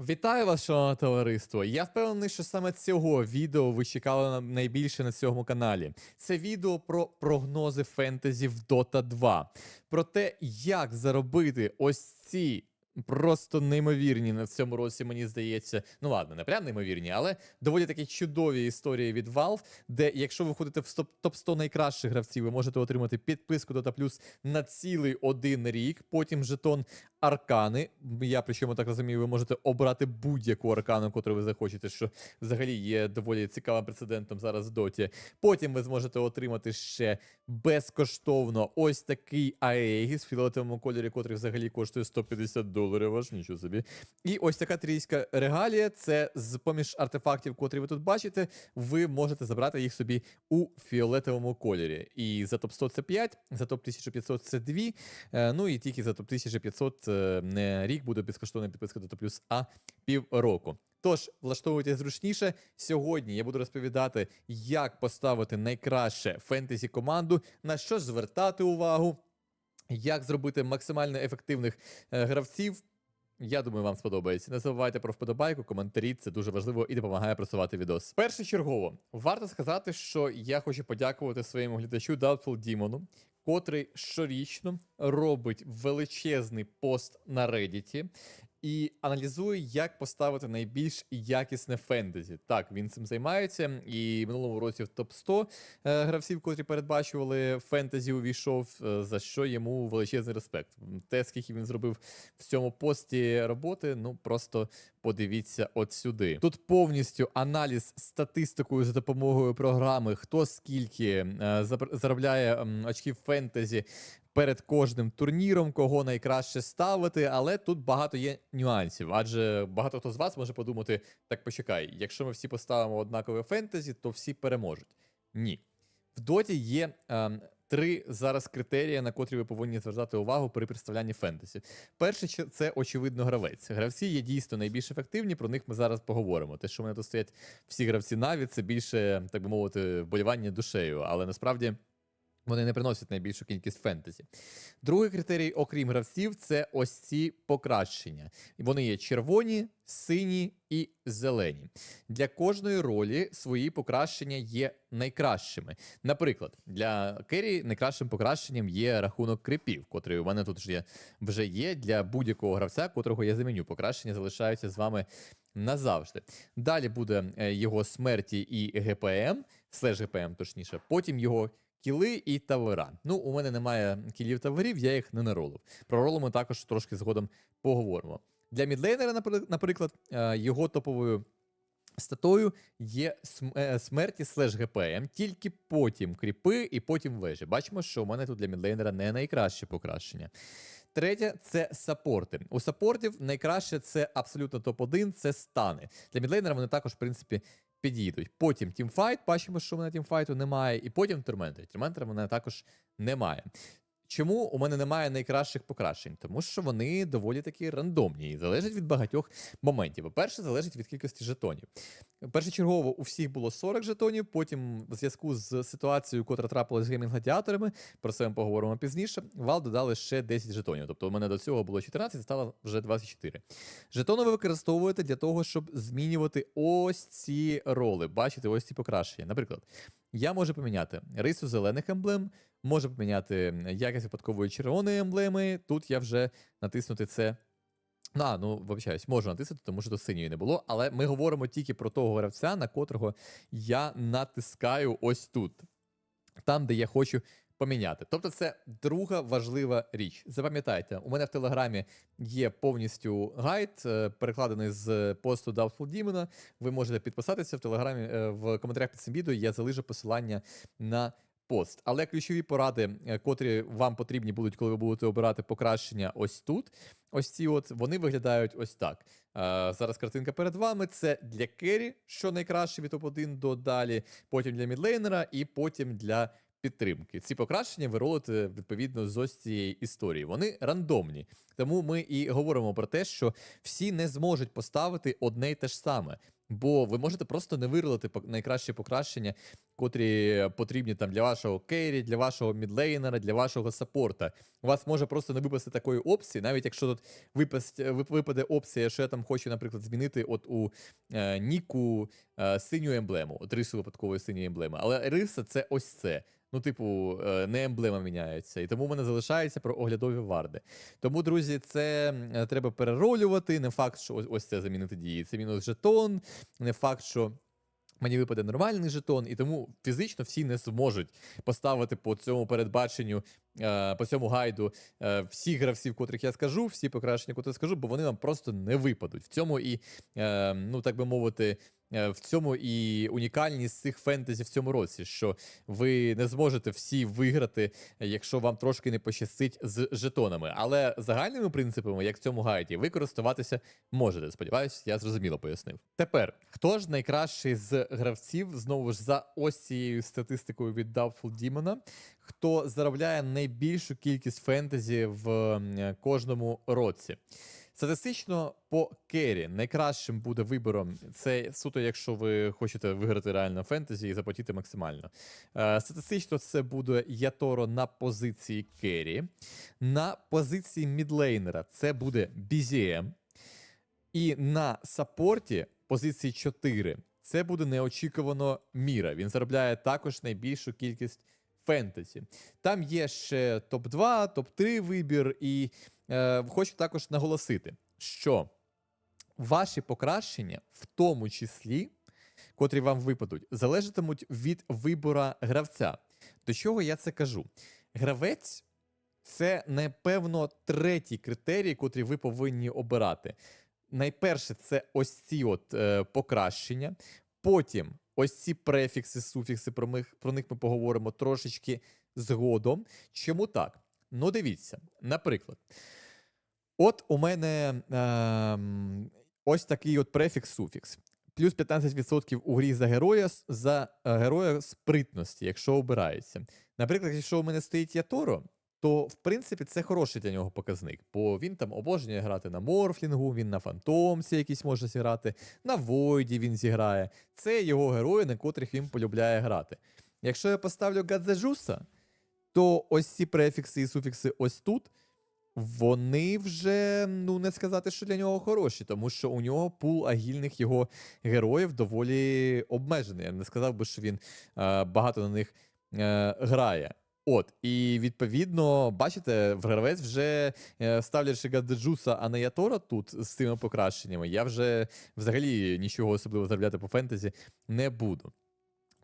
Вітаю вас, шановне товариство! Я впевнений, що саме цього відео ви чекали на- найбільше на цьому каналі. Це відео про прогнози фентезі в Dota 2, про те, як заробити ось ці. Просто неймовірні на цьому році, мені здається. Ну ладно, не прям неймовірні, але доволі такі чудові історії від Valve, де якщо ви входите в стоп- топ-100 найкращих гравців, ви можете отримати підписку Dota Plus на цілий один рік, потім жетон аркани. Я причому так розумію, ви можете обрати будь-яку аркану, яку ви захочете, що взагалі є доволі цікавим прецедентом зараз в доті. Потім ви зможете отримати ще безкоштовно ось такий Аегіс в фіолетовому кольорі, котрий взагалі коштує 150 доларів, аж нічого собі. І ось така трійська регалія. Це з поміж артефактів, котрі ви тут бачите, ви можете забрати їх собі у фіолетовому кольорі. І за топ 100 це 5, за топ 1500 це 2. Е, Ну і тільки за топ 1500 е, не рік буде безкоштовна підписка до плюс, а півроку. Тож, влаштовуйте зручніше. Сьогодні я буду розповідати, як поставити найкраще фентезі команду, на що звертати увагу, як зробити максимально ефективних е, гравців. Я думаю, вам сподобається. Не забувайте про вподобайку, коментарі, це дуже важливо і допомагає просувати відос. Першочергово, варто сказати, що я хочу подякувати своєму глядачу Doubtful Demon, котрий щорічно робить величезний пост на Reddit і аналізує, як поставити найбільш якісне фентезі. Так, він цим займається, і в минулому році в топ 100 е, гравців, котрі передбачували фентезі, увійшов, е, за що йому величезний респект. Те, скільки він зробив в цьому пості роботи, ну просто подивіться от сюди. Тут повністю аналіз статистикою за допомогою програми, хто скільки е, заробляє очків фентезі перед кожним турніром, кого найкраще ставити, але тут багато є нюансів. Адже багато хто з вас може подумати: так почекай, якщо ми всі поставимо однакове фентезі, то всі переможуть. Ні. В доті є ем, три зараз критерії, на котрі ви повинні звертати увагу при представлянні фентезі. Перше, це очевидно гравець. Гравці є дійсно найбільш ефективні, про них ми зараз поговоримо. Те, що мене тут стоять всі гравці навіть, це більше, так би мовити, вболівання душею, але насправді. Вони не приносять найбільшу кількість фентезі. Другий критерій, окрім гравців, це ось ці покращення. Вони є червоні, сині і зелені. Для кожної ролі свої покращення є найкращими. Наприклад, для Керрі найкращим покращенням є рахунок крипів, котрий у мене тут вже є, для будь-якого гравця, котрого я заміню. Покращення залишаються з вами назавжди. Далі буде е, його смерті і ГПМ, слеш ГПМ, точніше, потім його. Кіли і тавера. Ну, у мене немає кілів таверів, я їх не наролив. Про ролу ми також трошки згодом поговоримо. Для мідлейнера, наприклад, е, його топовою статою є е, смерті слеш ГПМ, тільки потім кріпи і потім вежі. Бачимо, що у мене тут для мідлейнера не найкраще покращення. Третє це саппорти. У саппортів найкраще це абсолютно топ-1, це стани. Для мідлейнера вони також, в принципі, підійдуть. Потім тімфайт, бачимо, що в мене тімфайту немає, і потім турментри. Турментри в мене також немає. Чому у мене немає найкращих покращень? Тому що вони доволі такі рандомні і залежать від багатьох моментів. По-перше, залежить від кількості жетонів. Першочергово у всіх було 40 жетонів, потім в зв'язку з ситуацією, котра трапилась з геймінг-гладіаторами, про це ми поговоримо пізніше. Вал додали ще 10 жетонів. Тобто у мене до цього було 14, стало вже 24. Жетони ви використовуєте для того, щоб змінювати ось ці роли. Бачите, ось ці покращення. Наприклад, я можу поміняти рису зелених емблем, можу поміняти якість випадкової червоної емблеми. Тут я вже натиснути це. А, ну, вибачаюсь, можу натиснути, тому що до синьої не було, але ми говоримо тільки про того гравця, на котрого я натискаю ось тут, там, де я хочу поміняти. Тобто, це друга важлива річ. Запам'ятайте, у мене в телеграмі є повністю гайд, е, перекладений з посту Doubtful Demon. Ви можете підписатися в телеграмі е, в коментарях під цим відео. Я залишу посилання на. Пост, але ключові поради, е, котрі вам потрібні будуть, коли ви будете обирати покращення ось тут. Ось ці от вони виглядають ось так. Е, зараз картинка перед вами. Це для керрі, що найкраще від топ-1 до далі, потім для мідлейнера і потім для підтримки. Ці покращення ви ролите відповідно з ось цієї історії. Вони рандомні. Тому ми і говоримо про те, що всі не зможуть поставити одне й те ж саме. Бо ви можете просто не виролити пок- найкращі покращення, котрі потрібні там для вашого керрі, для вашого мідлейнера, для вашого саппорта. У вас може просто не випасти такої опції, навіть якщо тут випасть, випаде опція, що я там хочу, наприклад, змінити от у е, Ніку е, синю емблему, от рису випадкової синьої емблеми. Але риса це ось це. Ну, типу, е, не емблема міняється. І тому в мене залишається про оглядові варди. Тому, друзі, це треба переролювати. Не факт, що ось, ось це замінити дії. Це мінус жетон, не факт, що. Мені випаде нормальний жетон, і тому фізично всі не зможуть поставити по цьому передбаченню, е, по цьому гайду е, всіх гравців, котрих я скажу, всі покращення, котрі скажу, бо вони вам просто не випадуть. В цьому і, е, ну так би мовити, в цьому і унікальність цих фентезі в цьому році, що ви не зможете всі виграти, якщо вам трошки не пощастить з жетонами. Але загальними принципами, як в цьому гайді, ви користуватися можете. Сподіваюсь, я зрозуміло пояснив. Тепер, хто ж найкращий з гравців, знову ж за ось цією статистикою від Doubtful Demon, хто заробляє найбільшу кількість фентезі в кожному році? Статистично по кері найкращим буде вибором. Це суто, якщо ви хочете виграти реально фентезі і заплатити максимально. Е, статистично це буде Яторо на позиції кері. На позиції мідлейнера це буде BZM. І на саппорті позиції 4 це буде неочікувано Міра. Він заробляє також найбільшу кількість фентезі. Там є ще топ-2, топ-3 вибір, і е, хочу також наголосити, що ваші покращення, в тому числі, котрі вам випадуть, залежатимуть від вибора гравця. До чого я це кажу? Гравець це, напевно, третій критерій, котрий ви повинні обирати. Найперше, це ось ці от е, покращення. Потім ось ці префікси, суфікси, про них, про них ми поговоримо трошечки згодом. Чому так? Ну, дивіться, наприклад, от у мене ем, ось такий от префікс-суфікс. Плюс 15% у грі за героя за е, героя спритності, якщо обирається. Наприклад, якщо у мене стоїть Яторо, то в принципі це хороший для нього показник, бо він там обожнює грати на морфлінгу, він на фантомці якісь може зіграти, на Войді він зіграє. Це його герої, на котрих він полюбляє грати. Якщо я поставлю Гадзеджуса, то ось ці префікси і суфікси ось тут. Вони вже ну не сказати, що для нього хороші, тому що у нього пул агільних його героїв доволі обмежений. Я не сказав би, що він е, багато на них е, грає. От, і відповідно, бачите, гравець вже е, ставлячи Гаджуса, а не Ятора тут з цими покращеннями, я вже взагалі нічого особливо заробляти по фентезі не буду.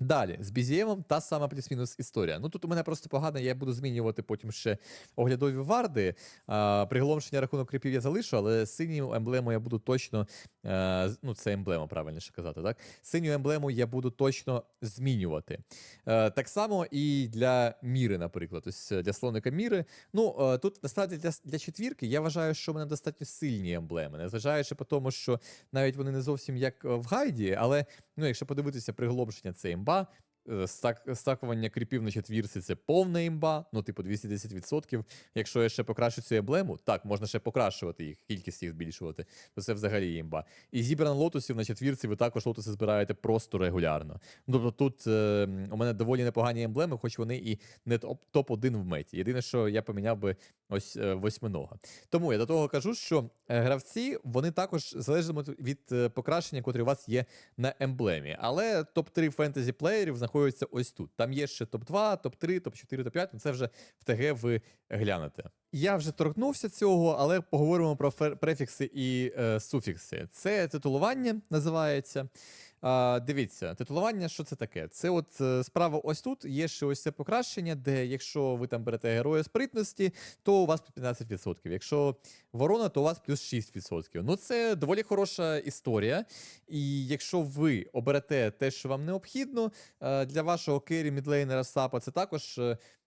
Далі, з BZM та сама плюс-мінус історія. Ну тут у мене просто погано, я буду змінювати потім ще оглядові варди. А, приголомшення рахунок кріпів я залишу, але синю емблему я буду точно. Е, з- ну, це емблема, правильніше казати, так? Синю емблему я буду точно змінювати. Е, так само і для міри, наприклад. Ось е, для слоника міри. Ну, е, тут насправді для, для четвірки я вважаю, що в мене достатньо сильні емблеми, незважаючи по тому, що навіть вони не зовсім як е, в гайді, але ну, якщо подивитися приголомшення, це імба. Е, Стак, стакування кріпів на четвірці це повна імба, ну, типу 210%. Якщо я ще покращу цю емблему, так, можна ще покращувати їх, кількість їх збільшувати, то це взагалі імба. І зібрано лотосів на четвірці, ви також лотоси збираєте просто регулярно. Ну, Тобто тут е, у мене доволі непогані емблеми, хоч вони і не топ- топ-1 в меті. Єдине, що я поміняв би ось е, восьминога. Тому я до того кажу, що е, гравці вони також залежатимуть від е, покращення, котрі у вас є на емблемі. Але топ-3 фентезі плеєрів знаходяться ось тут. Там є ще топ-2, топ-3, топ-4, топ-5. Ну це вже в ТГ ви глянете. Я вже торкнувся цього, але поговоримо про префікси і е, суфікси. Це титулування називається. А, дивіться, титулування, що це таке? Це от е, справа ось тут є ще ось це покращення, де якщо ви там берете героя спритності, то у вас 15%. Якщо ворона, то у вас плюс 6%. Ну це доволі хороша історія. І якщо ви оберете те, що вам необхідно е, для вашого кері, мідлейнера, сапа, це також.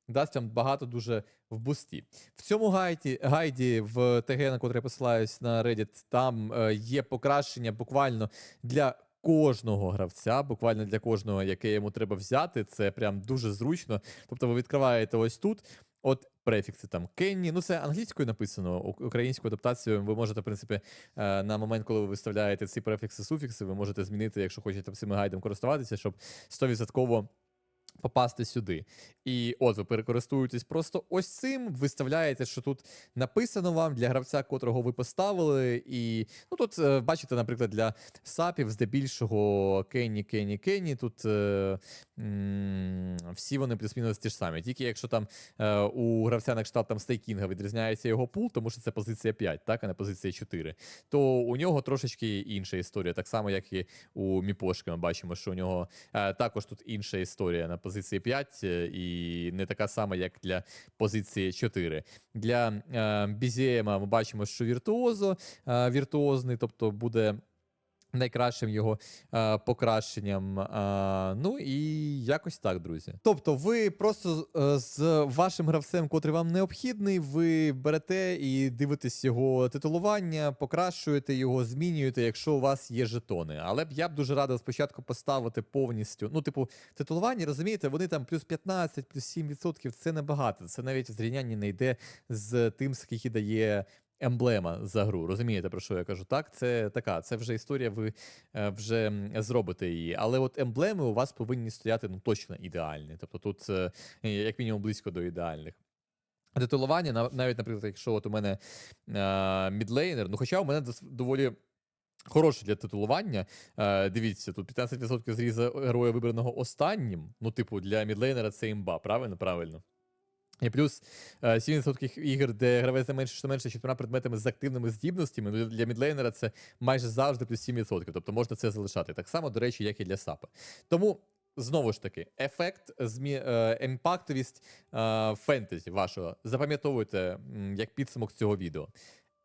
Дасть вам багато дуже в бусті. В цьому гайді, гайді в ТГ, на котрий я посилаюсь на Reddit, там е, є покращення буквально для кожного гравця, буквально для кожного, яке йому треба взяти. Це прям дуже зручно. Тобто ви відкриваєте ось тут. От префікси там Кенні. Ну, це англійською написано, українською адаптацією. Ви можете, в принципі, е, на момент, коли ви виставляєте ці префікси, суфікси, ви можете змінити, якщо хочете цим гайдом користуватися, щоб 100% попасти сюди. І от ви перекористуєтесь просто ось цим, виставляєте, що тут написано вам для гравця, котрого ви поставили. І ну тут е, бачите, наприклад, для сапів здебільшого Кенні, Кенні, Кенні. Тут е, м, всі вони плюс-мінус ті ж самі. Тільки якщо там е, у гравця на кшталт там стейкінга відрізняється його пул, тому що це позиція 5, так, а не позиція 4, то у нього трошечки інша історія. Так само, як і у Міпошки, ми бачимо, що у нього е, також тут інша історія на позиції 5, е, і не така сама, як для позиції 4. Для е, Бізєма ми бачимо, що віртуозо е, віртуозний, тобто буде. Найкращим його е, покращенням. Е, ну і якось так, друзі. Тобто, ви просто е, з вашим гравцем, котрий вам необхідний, ви берете і дивитесь його титулування, покращуєте його, змінюєте, якщо у вас є жетони. Але б я б дуже радив спочатку поставити повністю. Ну, типу, титулування, розумієте, вони там плюс 15, плюс 7%, це небагато. Це навіть в зрівнянні не йде з тим, скільки дає емблема за гру. Розумієте, про що я кажу? Так, це така, це вже історія, ви е, вже зробите її. Але от емблеми у вас повинні стояти ну, точно ідеальні. Тобто тут, е, як мінімум, близько до ідеальних. Титулування, нав- навіть, наприклад, якщо от у мене е, мідлейнер, ну хоча у мене доволі. Хороше для титулування. Е, дивіться, тут 15% зріза героя вибраного останнім. Ну, типу, для мідлейнера це імба, правильно? Правильно. І плюс е, 7% ігор, де гравець не менше, що менше чотирма предметами з активними здібностями. Ну, для мідлейнера це майже завжди плюс 7%. Тобто можна це залишати. Так само, до речі, як і для сапа. Тому. Знову ж таки, ефект, змі... е, емпактовість е, фентезі вашого. Запам'ятовуйте як підсумок цього відео.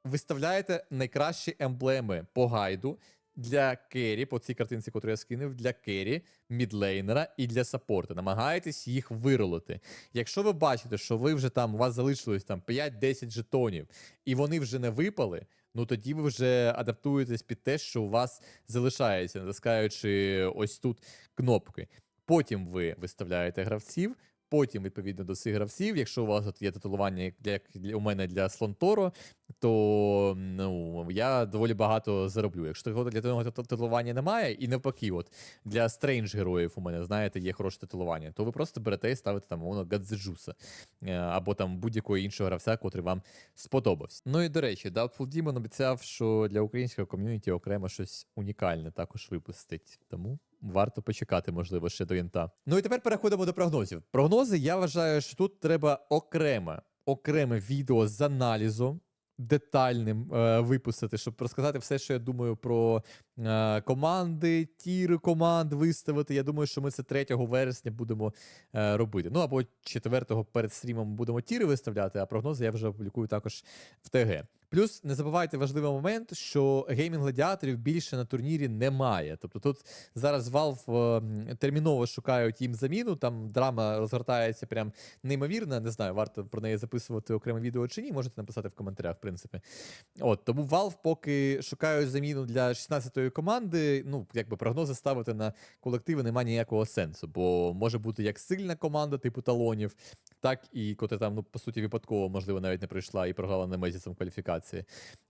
Виставляєте найкращі емблеми по гайду для керрі, по цій картинці, яку я скинув, для керрі, мідлейнера і для саппорта. Намагайтесь їх виролити. Якщо ви бачите, що ви вже там, у вас залишилось там 5-10 жетонів, і вони вже не випали, ну тоді ви вже адаптуєтесь під те, що у вас залишається, натискаючи ось тут кнопки. Потім ви виставляєте гравців. Потім, відповідно до цих гравців, якщо у вас от є титулування, як для, у мене для Слонторо, то ну, я доволі багато зароблю. Якщо такого для того титулування немає, і навпаки, от для стрейндж героїв у мене, знаєте, є хороше титулування, то ви просто берете і ставите там воно Гадзеджуса е, або там будь-якого іншого гравця, котрий вам сподобався. Ну і до речі, Doubtful Demon обіцяв, що для українського ком'юніті окремо щось унікальне також випустить. Тому варто почекати, можливо, ще до інта. Ну і тепер переходимо до прогнозів. Прогнози, я вважаю, що тут треба окреме, окреме відео з аналізом. Детальним е, випустити, щоб розказати все, що я думаю про е, команди, тіри команд виставити. Я думаю, що ми це 3 вересня будемо е, робити. Ну або 4 перед стрімом будемо тіри виставляти, а прогнози я вже опублікую також в ТГ. Плюс не забувайте важливий момент, що геймінг гладіаторів більше на турнірі немає. Тобто тут зараз Valve е, терміново шукають їм заміну. Там драма розгортається прям неймовірно. Не знаю, варто про неї записувати окреме відео чи ні. Можете написати в коментарях, в принципі. От тому Valve поки шукають заміну для 16-ї команди. Ну, якби прогнози ставити на колективи немає ніякого сенсу, бо може бути як сильна команда, типу талонів, так і котра там, ну, по суті, випадково, можливо, навіть не прийшла і програла на мезіцем кваліфікації.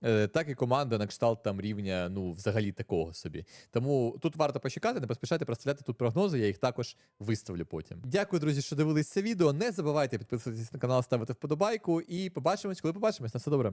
Е, так і команда на кшталт там рівня, ну, взагалі такого собі. Тому тут варто почекати, не поспішайте проставляти тут прогнози, я їх також виставлю потім. Дякую, друзі, що дивились це відео. Не забувайте підписуватись на канал, ставити вподобайку і побачимось, коли побачимось. На все добре.